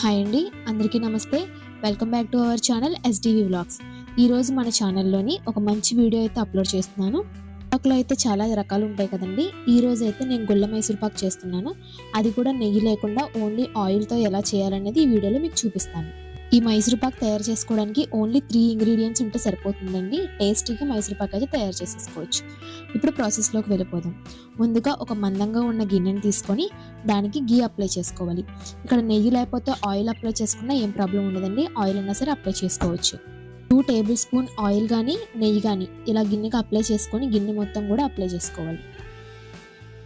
Hi అండి అందరికీ నమస్తే. Welcome back to our channel SDV vlogs. ఈరోజు మన ఛానల్లోని ఒక మంచి వీడియో అయితే అప్లోడ్ చేస్తున్నాను. పాకులో అయితే చాలా రకాలు ఉంటాయి కదండి. ఈ రోజు అయితే నేను గుల్ల మైసూర్ పాక్ చేస్తున్నాను. అది కూడా నెయ్యి లేకుండా ఓన్లీ ఆయిల్తో ఎలా చేయాలనేది ఈ వీడియోలో మీకు చూపిస్తాను. ఈ మైసూర్ పాక్ తయారు చేసుకోవడానికి ఓన్లీ త్రీ ఇంగ్రీడియంట్స్ ఉంటే సరిపోతుందండి. టేస్టీగా మైసూర్ పాక్ అయితే తయారు చేసేసుకోవచ్చు. ఇప్పుడు ప్రాసెస్లోకి వెళ్ళిపోదాం. ముందుగా ఒక మందంగా ఉన్న గిన్నెని తీసుకొని దానికి గీ అప్లై చేసుకోవాలి. ఇక్కడ నెయ్యి లేకపోతే ఆయిల్ అప్లై చేసుకున్నా ఏం ప్రాబ్లం ఉండదండి. ఆయిల్ అయినా సరే అప్లై చేసుకోవచ్చు. టూ టేబుల్ స్పూన్ ఆయిల్ కానీ నెయ్యి కానీ ఇలా గిన్నెకి అప్లై చేసుకొని గిన్నె మొత్తం కూడా అప్లై చేసుకోవాలి.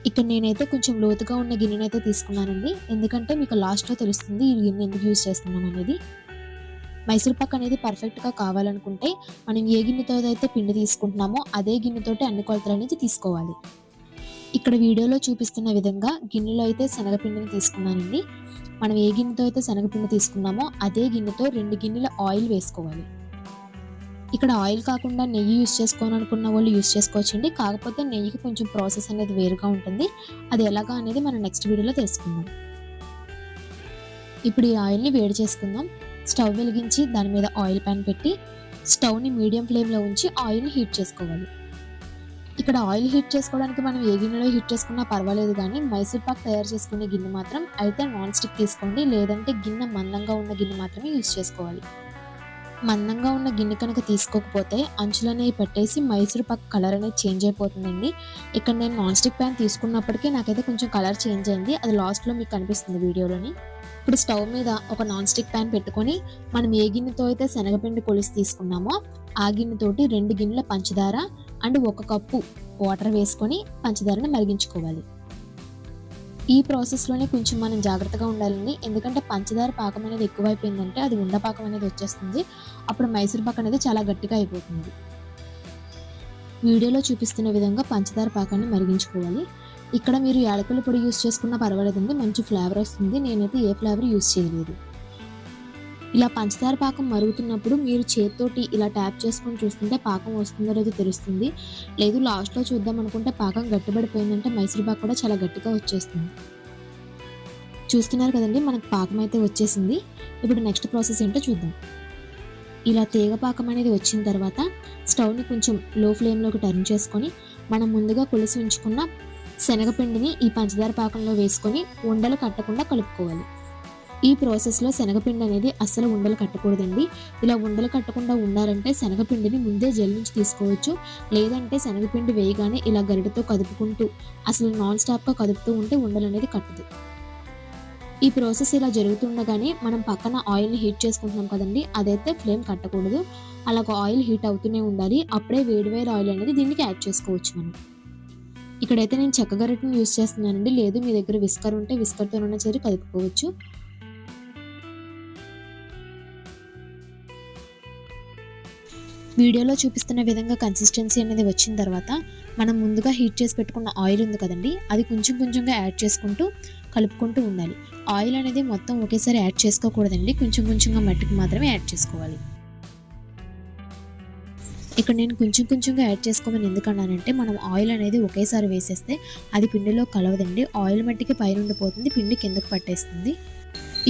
ఇక్కడ నేనైతే కొంచెం లోతుగా ఉన్న గిన్నెనైతే తీసుకున్నానండి. ఎందుకంటే మీకు లాస్ట్లో తెలుస్తుంది ఈ గిన్నె ఎందుకు యూజ్ చేస్తున్నాం అనేది. మైసూర్ పాక్ అనేది పర్ఫెక్ట్గా కావాలనుకుంటే మనం ఏ గిన్నెతో అయితే పిండి తీసుకుంటున్నామో అదే గిన్నెతోటి అన్ని కొలతలు అనేది తీసుకోవాలి. ఇక్కడ వీడియోలో చూపిస్తున్న విధంగా గిన్నెలో అయితే శనగపిండిని తీసుకున్నానండి. మనం ఏ గిన్నెతో అయితే శనగపిండి తీసుకున్నామో అదే గిన్నెతో రెండు గిన్నెల ఆయిల్ వేసుకోవాలి. ఇక్కడ ఆయిల్ కాకుండా నెయ్యి యూస్ చేసుకోవాలనుకున్న వాళ్ళు యూస్ చేసుకోవచ్చండి. కాకపోతే నెయ్యికి కొంచెం ప్రాసెస్ అనేది వేరుగా ఉంటుంది. అది ఎలాగా అనేది మనం నెక్స్ట్ వీడియోలో తెలుసుకుందాం. ఇప్పుడు ఈ ఆయిల్ని వేడి చేసుకుందాం. స్టవ్ వెలిగించి దాని మీద ఆయిల్ ప్యాన్ పెట్టి స్టవ్ని మీడియం ఫ్లేమ్లో ఉంచి ఆయిల్ని హీట్ చేసుకోవాలి. ఇక్కడ ఆయిల్ హీట్ చేసుకోవడానికి మనం ఏ గిన్నెలో హీట్ చేసుకున్నా పర్వాలేదు కానీ మైసూర్ పాక్ తయారు చేసుకునే గిన్నె మాత్రం అయితే నాన్ స్టిక్ తీసుకోండి. లేదంటే గిన్నె మందంగా ఉన్న గిన్నె మాత్రమే యూజ్ చేసుకోవాలి. మందంగా ఉన్న గిన్నె కనుక తీసుకోకపోతే అంచులనేవి పెట్టేసి మైసూర్ పాక్ కలర్ అనేది చేంజ్ అయిపోతుందండి. ఇక్కడ నేను నాన్ స్టిక్ ప్యాన్ తీసుకున్నప్పటికీ నాకైతే కొంచెం కలర్ చేంజ్ అయింది. అది లాస్ట్లో మీకు కనిపిస్తుంది వీడియోలోని. ఇప్పుడు స్టవ్ మీద ఒక నాన్ స్టిక్ ప్యాన్ పెట్టుకొని మనం ఏ గిన్నెతో అయితే శనగపిండి కొలిసి తీసుకున్నామో ఆ గిన్నెతోటి రెండు గిన్నెల పంచదార అండ్ ఒక కప్పు వాటర్ వేసుకొని పంచదారని మరిగించుకోవాలి. ఈ ప్రాసెస్లోనే కొంచెం మనం జాగ్రత్తగా ఉండాలండి. ఎందుకంటే పంచదార పాకం అనేది ఎక్కువైపోయిందంటే అది ఉండపాకం అనేది వచ్చేస్తుంది. అప్పుడు మైసూర్ పాక్ అనేది చాలా గట్టిగా అయిపోతుంది. వీడియోలో చూపిస్తున్న విధంగా పంచదార పాకాన్ని మరిగించుకోవాలి. ఇక్కడ మీరు యాలకుల పొడి యూస్ చేసుకున్నా పర్వాలేదండి. మంచి ఫ్లేవర్ వస్తుంది. నేనైతే ఏ ఫ్లేవర్ యూస్ చేయలేదు. ఇలా పంచదార పాకం మరుగుతున్నప్పుడు మీరు చేత్తోటి ఇలా ట్యాప్ చేసుకొని చూస్తుంటే పాకం వస్తుందో లేదో తెలుస్తుంది. లేదు లాస్ట్లో చూద్దాం అనుకుంటే పాకం గట్టిపడిపోయిందంటే మైసూర్పాక్ కూడా చాలా గట్టిగా వచ్చేస్తుంది. చూస్తున్నారు కదండి మనకు పాకం అయితే వచ్చేసింది. ఇప్పుడు నెక్స్ట్ ప్రాసెస్ ఏంటో చూద్దాం. ఇలా తీగ పాకం అనేది వచ్చిన తర్వాత స్టవ్ని కొంచెం లో ఫ్లేమ్లోకి టర్న్ చేసుకొని మనం ముందుగా కొలిసి ఉంచుకున్న శనగపిండిని ఈ పంచదార పాకంలో వేసుకొని ఉండలు కట్టకుండా కలుపుకోవాలి. ఈ ప్రాసెస్లో శనగపిండి అనేది అస్సలు ఉండలు కట్టకూడదండి. ఇలా ఉండలు కట్టకుండా ఉండాలంటే శనగపిండిని ముందే జల్లించి తీసుకోవచ్చు. లేదంటే శనగపిండి వేయగానే ఇలా గరిటతో కదుపుకుంటూ అసలు నాన్ స్టాప్గా కదుపుతూ ఉంటే ఉండలు అనేది కట్టదు. ఈ ప్రాసెస్ ఇలా జరుగుతుండగానే మనం పక్కన ఆయిల్ని హీట్ చేసుకుంటున్నాం కదండి అదైతే ఫ్లేమ్ కట్టకూడదు. అలాగ ఆయిల్ హీట్ అవుతూనే ఉండాలి. అప్పుడే వేడివేడి ఆయిల్ అనేది దీనికి యాడ్ చేసుకోవచ్చు మనం. ఇక్కడైతే నేను చెక్క గరిటను యూస్ చేస్తున్నానండి. లేదు మీ దగ్గర విస్కర్ ఉంటే విస్కర్తోనైనా సరే కలుపుకోవచ్చు వీడియోలో చూపిస్తున్న విధంగా కన్సిస్టెన్సీ అనేది వచ్చిన తర్వాత మనం ముందుగా హీట్ చేసి పెట్టుకున్న ఆయిల్ ఉంది కదండి అది కొంచెం కొంచెంగా యాడ్ చేసుకుంటూ కలుపుకుంటూ ఉండాలి. ఆయిల్ అనేది మొత్తం ఒకేసారి యాడ్ చేసుకోకూడదండి కొంచెం కొంచెంగా మట్టికి మాత్రమే యాడ్ చేసుకోవాలి. ఇక్కడ నేను కొంచెం కొంచెంగా యాడ్ చేసుకోమని ఎందుకన్నానంటే మనం ఆయిల్ అనేది ఒకేసారి వేసేస్తే అది పిండిలో కలవదండి. ఆయిల్ మట్టికి పైన ఉండిపోతుంది పిండి కిందకు పట్టేస్తుంది.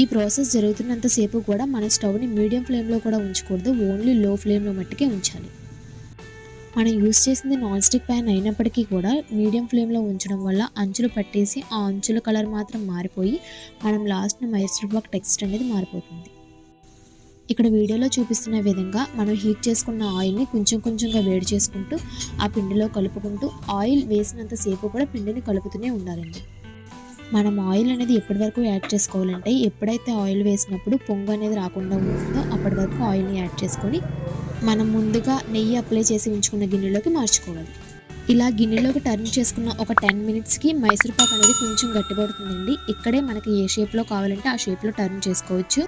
ఈ ప్రాసెస్ జరుగుతున్నంతసేపు కూడా మన స్టవ్ని మీడియం ఫ్లేమ్లో కూడా ఉంచకూడదు ఓన్లీ లో ఫ్లేమ్లో మట్టుకే ఉంచాలి. మనం యూస్ చేసింది నాన్ స్టిక్ ప్యాన్ అయినప్పటికీ కూడా మీడియం ఫ్లేమ్లో ఉంచడం వల్ల అంచులు పట్టేసి ఆ అంచుల కలర్ మాత్రం మారిపోయి మనం లాస్ట్ మైసూర్ పాక్ టెక్స్చర్ అనేది మారిపోతుంది. ఇక్కడ వీడియోలో చూపిస్తున్న విధంగా మనం హీట్ చేసుకున్న ఆయిల్ని కొంచెం కొంచెంగా వేడి చేసుకుంటూ ఆ పిండిలో కలుపుకుంటూ ఆయిల్ వేసినంతసేపు కూడా పిండిని కలుపుతూనే ఉండాలండి. మనం ఆయిల్ అనేది ఎప్పటి వరకు యాడ్ చేసుకోవాలంటే ఎప్పుడైతే ఆయిల్ వేసినప్పుడు పొంగు అనేది రాకుండా ఉంటుందో అప్పటి వరకు ఆయిల్ని యాడ్ చేసుకొని మనం ముందుగా నెయ్యి అప్లై చేసి ఉంచుకున్న గిన్నెలోకి మార్చుకోవాలి. ఇలా గిన్నెలోకి టర్న్ చేసుకున్న ఒక టెన్ మినిట్స్కి మైసూర్ పాక్ అనేది కొంచెం గట్టిపడుతుందండి. ఇక్కడే మనకి ఏ షేప్లో కావాలంటే ఆ షేప్లో టర్న్ చేసుకోవచ్చు.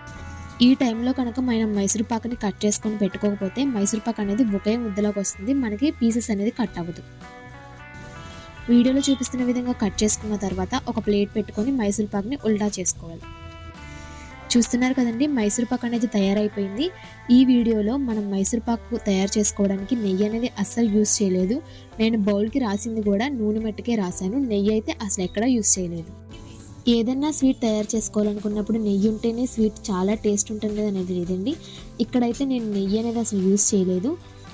ఈ టైంలో కనుక మనం మైసూర్ పాక్ని కట్ చేసుకొని పెట్టుకోకపోతే మైసూర్ పాక్ అనేది ఒకే ముద్దలోకి వస్తుంది. మనకి పీసెస్ అనేది కట్ అవ్వదు. వీడియోలో చూపిస్తున్న విధంగా కట్ చేసుకున్న తర్వాత ఒక ప్లేట్ పెట్టుకొని మైసూర్ పాక్ని ఉల్టా చేసుకోవాలి. చూస్తున్నారు కదండి మైసూర్ పాక్ అనేది తయారైపోయింది. ఈ వీడియోలో మనం మైసూర్ పాక్ తయారు చేసుకోవడానికి నెయ్యి అనేది అస్సలు యూజ్ చేయలేదు. నేను బౌల్కి రాసింది కూడా నూనె మట్టుకే రాశాను. నెయ్యి అయితే అసలు ఎక్కడా యూజ్ చేయలేదు. ఏదన్నా స్వీట్ తయారు చేసుకోవాలనుకున్నప్పుడు నెయ్యి ఉంటేనే స్వీట్ చాలా టేస్ట్ ఉంటుంది అనేది లేదండి. ఇక్కడైతే నేను నెయ్యి అనేది అసలు యూజ్ చేయలేదు.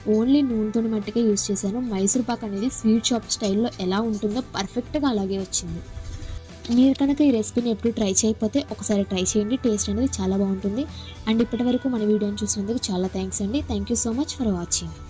ఓన్లీ నూనెతో మట్టుకే యూస్ చేశాను. మైసూర్ పాక్ అనేది స్వీట్ షాప్ స్టైల్లో ఎలా ఉంటుందో పర్ఫెక్ట్గా అలాగే వచ్చింది. మీరు కనుక ఈ రెసిపీని ఎప్పుడు ట్రై చేయకపోతే ఒకసారి ట్రై చేయండి. టేస్ట్ అనేది చాలా బాగుంటుంది. అండ్ ఇప్పటివరకు మన వీడియోని చూసినందుకు చాలా థ్యాంక్స్ అండి. Thank you so much for watching.